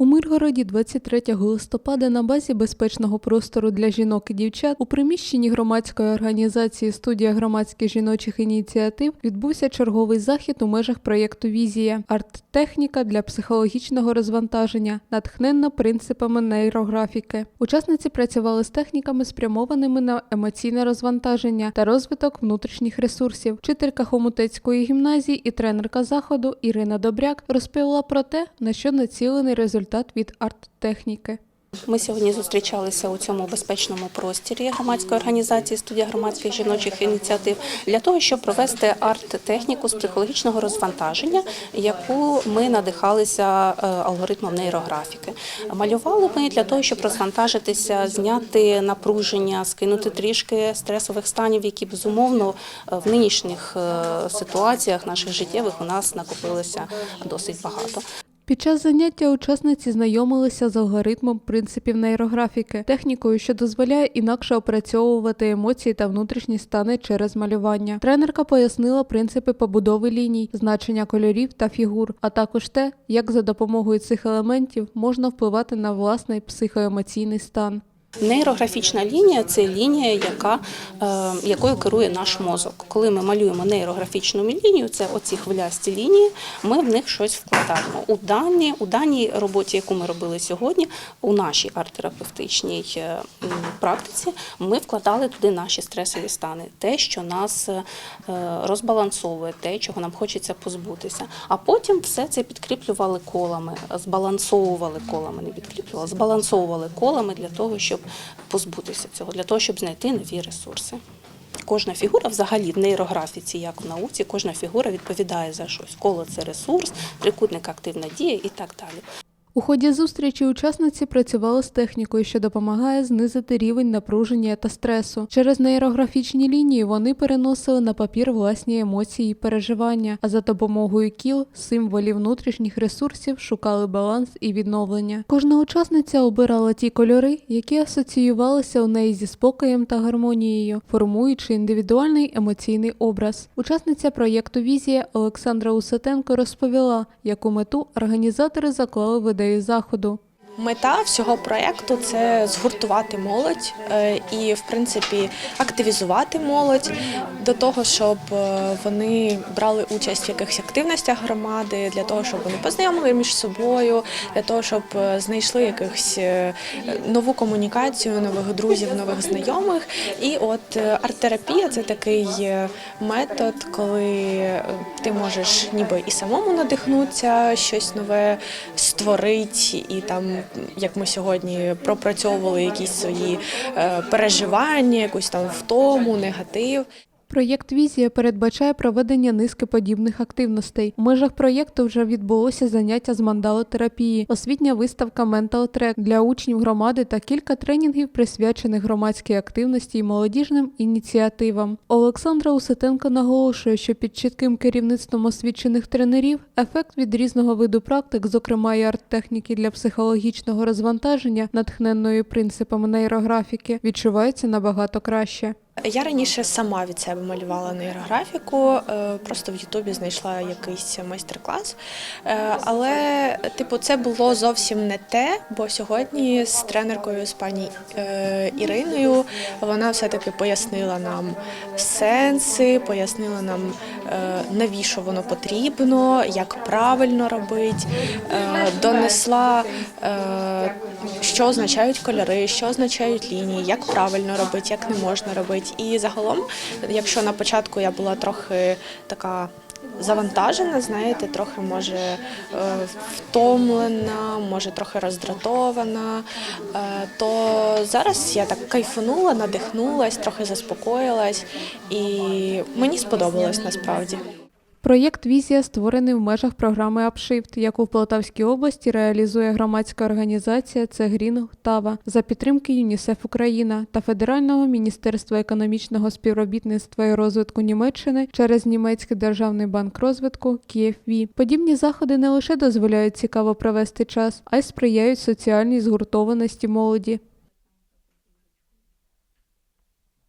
У Миргороді 23 листопада на базі безпечного простору для жінок і дівчат у приміщенні громадської організації Студія громадських жіночих ініціатив відбувся черговий захід у межах проєкту Візія арт-техніка для психологічного розвантаження, натхненна принципами нейрографіки. Учасниці працювали з техніками, спрямованими на емоційне розвантаження та розвиток внутрішніх ресурсів. Вчителька Хомутецької гімназії і тренерка заходу Ірина Добряк розповіла про те, на що націлений результат від арт-техніки. Ми сьогодні зустрічалися у цьому безпечному простірі громадської організації студія громадських жіночих ініціатив для того, щоб провести арт-техніку з психологічного розвантаження, яку ми надихалися е, алгоритмом нейрографіки. Малювали ми для того, щоб розвантажитися, зняти напруження, скинути трішки стресових станів, які безумовно е, в нинішніх е, ситуаціях наших життєвих у нас накопилося досить багато. Під час заняття учасниці знайомилися з алгоритмом принципів нейрографіки, технікою, що дозволяє інакше опрацьовувати емоції та внутрішні стани через малювання. Тренерка пояснила принципи побудови ліній, значення кольорів та фігур, а також те, як за допомогою цих елементів можна впливати на власний психоемоційний стан. Нейрографічна лінія це лінія, яка, е, якою керує наш мозок. Коли ми малюємо нейрографічну лінію, це оці хвилясті лінії, ми в них щось вкладаємо. У даній, у даній роботі, яку ми робили сьогодні, у нашій арт-терапевтичній е, практиці, ми вкладали туди наші стресові стани, те, що нас е, розбалансовує, те, чого нам хочеться позбутися. А потім все це підкріплювали колами, збалансовували колами, не підкріплювали, збалансовували колами для того, щоб позбутися цього, для того, щоб знайти нові ресурси. Кожна фігура, взагалі в нейрографіці, як в науці, кожна фігура відповідає за щось. Коло це ресурс, трикутник активна дія і так далі. У ході зустрічі учасниці працювали з технікою, що допомагає знизити рівень напруження та стресу. Через нейрографічні лінії вони переносили на папір власні емоції і переживання, а за допомогою кіл, символів внутрішніх ресурсів шукали баланс і відновлення. Кожна учасниця обирала ті кольори, які асоціювалися у неї зі спокоєм та гармонією, формуючи індивідуальний емоційний образ. Учасниця проєкту Візія Олександра Усатенко розповіла, яку мету організатори заклали в ідею заходу. Мета всього проєкту це згуртувати молодь е, і, в принципі, активізувати молодь до того, щоб е, вони брали участь в якихось активностях громади, для того, щоб вони познайомили між собою, для того, щоб е, знайшли якихось нову комунікацію, нових друзів, нових знайомих. І от арт-терапія це такий метод, коли ти можеш ніби і самому надихнутися, щось нове створити, і там, як ми сьогодні пропрацьовували якісь свої е, переживання, якусь там втому, негатив. Проєкт Візія передбачає проведення низки подібних активностей. У межах проєкту вже відбулося заняття з мандалотерапії, освітня виставка Track для учнів громади та кілька тренінгів, присвячених громадській активності і молодіжним ініціативам. Олександра Уситенко наголошує, що під чітким керівництвом освічених тренерів ефект від різного виду практик, зокрема і арт-техніки для психологічного розвантаження, натхненної принципами нейрографіки, відчувається набагато краще. Я раніше сама від себе малювала нейрографіку, е, просто в Ютубі знайшла якийсь майстер-клас. Е, Але, типу, це було зовсім не те, бо сьогодні з тренеркою з пані е, Іриною вона все-таки пояснила нам сенси, пояснила нам, навіщо воно потрібно, як правильно робити, донесла, що означають кольори, що означають лінії, як правильно робити, як не можна робити. І загалом, якщо на початку я була трохи така. Завантажена, знаєте, трохи може е, втомлена, може трохи роздратована. Е, то зараз я так кайфанула, надихнулась, трохи заспокоїлась, і мені сподобалось насправді. Проєкт Візія створений в межах програми Апшифт, яку в Полтавській області реалізує громадська організація Цегрін Тава за підтримки ЮНІСЕФ Україна та Федерального міністерства економічного співробітництва і розвитку Німеччини через німецький державний банк розвитку КіФВ. Подібні заходи не лише дозволяють цікаво провести час, а й сприяють соціальній згуртованості молоді.